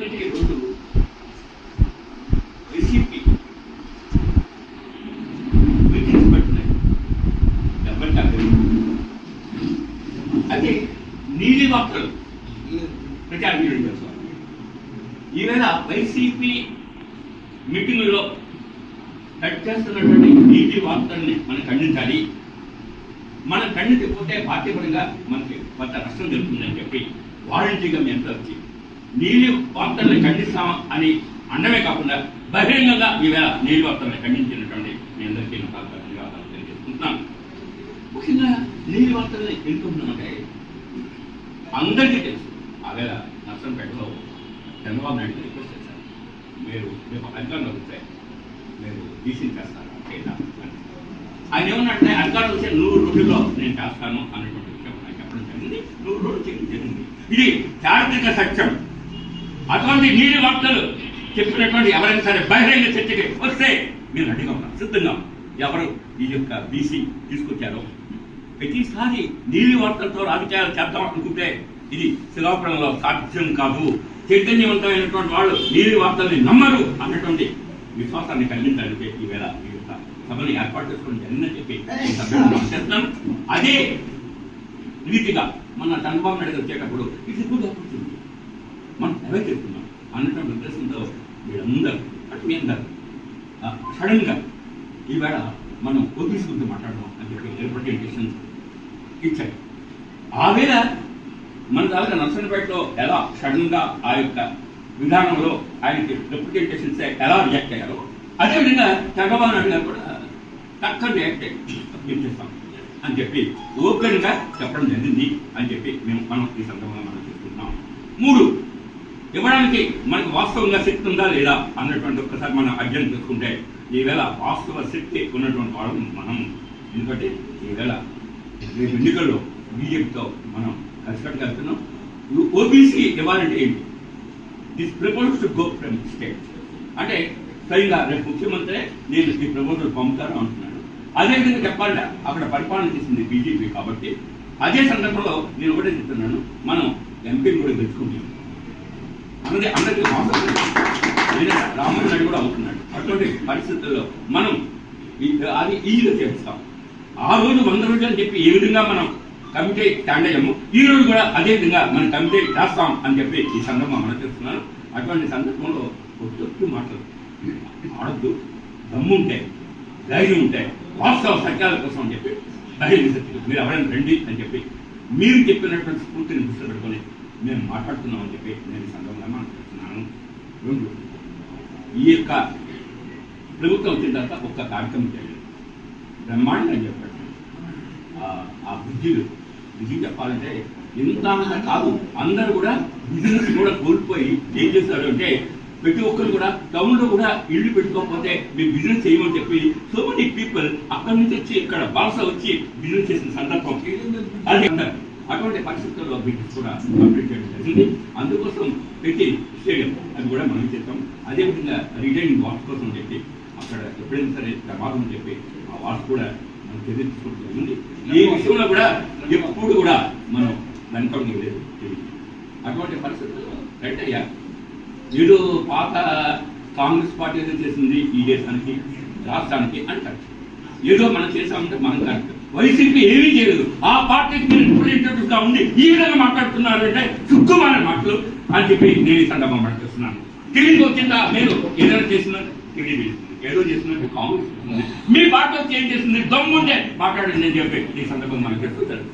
అన్నిటికీ ముందు recipe meetings పెట్టినాయి. ఎవరికి అగ్రిమెంట్ ఈవేళ వైసీపీ మీటింగులో కట్ చేస్తున్నటువంటి నీటి వార్తల్ని మనం ఖండించాలి. మనం కన్ను తిప్పితే పార్టీ పరంగా మనకి కొంత నష్టం జరుగుతుందని చెప్పి వారంటీగా మీ అందరూ నీలి వార్తల్ని ఖండిస్తాం అని అనడమే కాకుండా బహిరంగంగా ఈవేళ నీలి వార్తల్ని ఖండించినటువంటి మీ అందరికీ ధన్యవాదాలు తెలియజేసుకుంటున్నాను. ముఖ్యంగా నీలి వార్తల్ని ఎందుకుంటున్నామంటే అందరికీ తెలుసు. ఆవేళ నర్సంపేటలో చంద్రబాబు నాయుడు రిక్వెస్ట్ చేశారు. మీరు రేపు అధికారంలో వస్తే మీరు డీసీని చేస్తారా? లేదా? అని. ఆయన ఏమన్నట్టే అధికారం వచ్చే నూరు రోజుల్లో నేను చేస్తాను అన్నటువంటి విషయం ఆయన చెప్పడం జరిగింది. నూరు రోజులు జరిగింది. ఇది చారిత్రక సత్యం. అటువంటి నీలి వార్తలు చెప్పినటువంటి ఎవరైనా సరే బహిరంగ చర్చకి వస్తే మీరు రెడీగా ఉన్నారు సిద్ధంగా ఎవరు ఈ యొక్క బీసీ తీసుకొచ్చారో? ప్రతిసారి నీలి వార్తలతో రాజకీయాలు చేద్దాం అనుకుంటే ఇది శ్రీకాకుళంలో సాధ్యం కాదు. చైతన్యవంతమైనటువంటి వాళ్ళు నీలి వార్తల్ని నమ్మరు అన్నటువంటి విశ్వాసాన్ని కలిగించాలంటే ఈవేళ ఈ యొక్క సభను ఏర్పాటు చేసుకోవడం జరిగిందని చెప్పి ఈ అదే రీతిగా మన చంద్రబాబు నాయుడు వచ్చేటప్పుడు ఇది గుడ్ ఆపర్చునిటీ మనం అవే చెప్తున్నాం అన్నటువంటి ఉద్దేశంతో వీళ్ళందరూ అంటే మీ అందరూ. సడన్గా ఈవేళ మనం ఓబీసీ గురించి మాట్లాడదాం అని చెప్పి రిప్రజెంటేషన్ ఇచ్చాయి ఆవేళ మన తాలూకా నర్సనపేటలో ఎలా సడన్గా ఆ యొక్క విధానంలో ఆయనకి రిప్రజెంటేషన్స్ ఎలా రియాక్ట్ అయ్యారో అదేవిధంగా చంద్రబాబు నాయుడు గారు కూడా టక్కన రియాక్ట్ అయ్యి చేస్తాం అని చెప్పి ఓపెన్గా చెప్పడం జరిగింది అని చెప్పి మేము మనం ఈ సందర్భంగా మనం చెప్తున్నాం మూడు ఇవ్వడానికి మనకు వాస్తవంగా శక్తి ఉందా లేదా అన్నటువంటి ఒక్కసారి మనం అధ్యయనం చేసుకుంటే ఈవేళ వాస్తవ శక్తి ఉన్నటువంటి వాళ్ళం మనం. ఎందుకంటే ఈవేళ రేపు ఎన్నికల్లో బీజేపీతో మనం కలిసికట్టుగా వెళ్తున్నాం. ఓబీసీ ఇవ్వాలంటే ఏంటి? This proposals to go from state అంటే స్వయంగా రేపు ముఖ్యమంత్రి నేను ఈ ప్రపోజల్ పంపుతాను అంటున్నాను అదేవిధంగా చెప్పాలంటే అక్కడ పరిపాలన చేసింది బీజేపీ కాబట్టి అదే సందర్భంలో నేను ఒకటే చెప్తున్నాను. మనం ఎంపీని కూడా గెలుచుకుంటాం అన్నది అందరికీ మోసం నేను నాయుడు కూడా అవుతున్నాడు. అటువంటి పరిస్థితుల్లో మనం ఈ- అది ఈజీగా చేస్తాం. ఆ రోజు వంద రోజులు అని చెప్పి ఏ విధంగా మనం కమిటీ స్టాండ్ అయ్యాము ఈ రోజు కూడా అదే విధంగా మనం కమిటీ చేస్తాం అని చెప్పి ఈ సందర్భం మనం చేస్తున్నాను అటువంటి సందర్భంలో ఒట్టొట్టు మాటలు. ఆడద్దు దమ్ముంటే ధైర్యం ఉంటే వాస్తవ సత్యాల కోసం అని చెప్పి ధైర్యం మీరు ఎవరైనా రండి అని చెప్పి మీరు చెప్పినటువంటి స్ఫూర్తిని దృష్టి పెట్టుకొని మేము మాట్లాడుతున్నాం అని చెప్పి నేను సందర్భంగా మాట్లాడుతున్నాను రెండు ఈ యొక్క ప్రభుత్వం వచ్చిన తర్వాత ఒక్క కార్యక్రమం చేయాలి బ్రహ్మాండంగా చెప్పాడు. ఆ- బుద్ధిలు నిజం చెప్పాలంటే అంత కాదు. అందరూ కూడా బిజినెస్ కూడా కోల్పోయి ఏం చేస్తారు అంటే ప్రతి ఒక్కరు కూడా టౌన్లో కూడా ఇల్లు పెట్టుకోకపోతే మీరు బిజినెస్ చేయమని చెప్పి సో మెనీ పీపుల్ అక్కడి నుంచి వచ్చి ఇక్కడ బాస వచ్చి బిజినెస్ చేసిన సందర్భం. అది. అటువంటి పరిస్థితుల్లో బిజినెస్ కూడా కంప్లీట్ చేయడం జరిగింది. అందుకోసం ప్రతి స్టేడియం అది కూడా మనం చేస్తాం. అదేవిధంగా రిటైనింగ్ వాల్స్ కోసం చెప్పి అక్కడ ఎప్పుడైనా సరే ప్రమాదం అని చెప్పి ఆ వాల్స్ కూడా మనం చర్య తీసుకోవడం జరిగింది. ఈ విషయంలో కూడా ఎప్పుడు కూడా మనం వెనకడం లేదు. అటువంటి పరిస్థితుల్లో రైట్ అయ్యా వీడు పాత కాంగ్రెస్ పార్టీ ఏదో చేసింది ఈ దేశానికి రాష్ట్రానికి అని కరెక్ట్ ఏదో మనం చేసామంటే మనం కరెక్ట్ వైసీపీ ఏమీ చేయలేదు. ఆ పార్టీకి మీరు రిప్రజెంటేటివ్గా ఉండి ఈ విధంగా మాట్లాడుతున్నారు అంటే సుక్కుమాన మాటలు అని చెప్పి నేను ఈ సందర్భం మాట్లాడుతున్నాను. టీడీపీ వచ్చిందా మీరు ఏదైనా చేసినా టీడీపీ ఏదో చేసినట్టు కాంగ్రెస్ మీ పార్టీ వచ్చి ఏం చేసింది? దమ్ముంటే మాట్లాడండి అని చెప్పి ఈ సందర్భం మనకి చెప్తారు.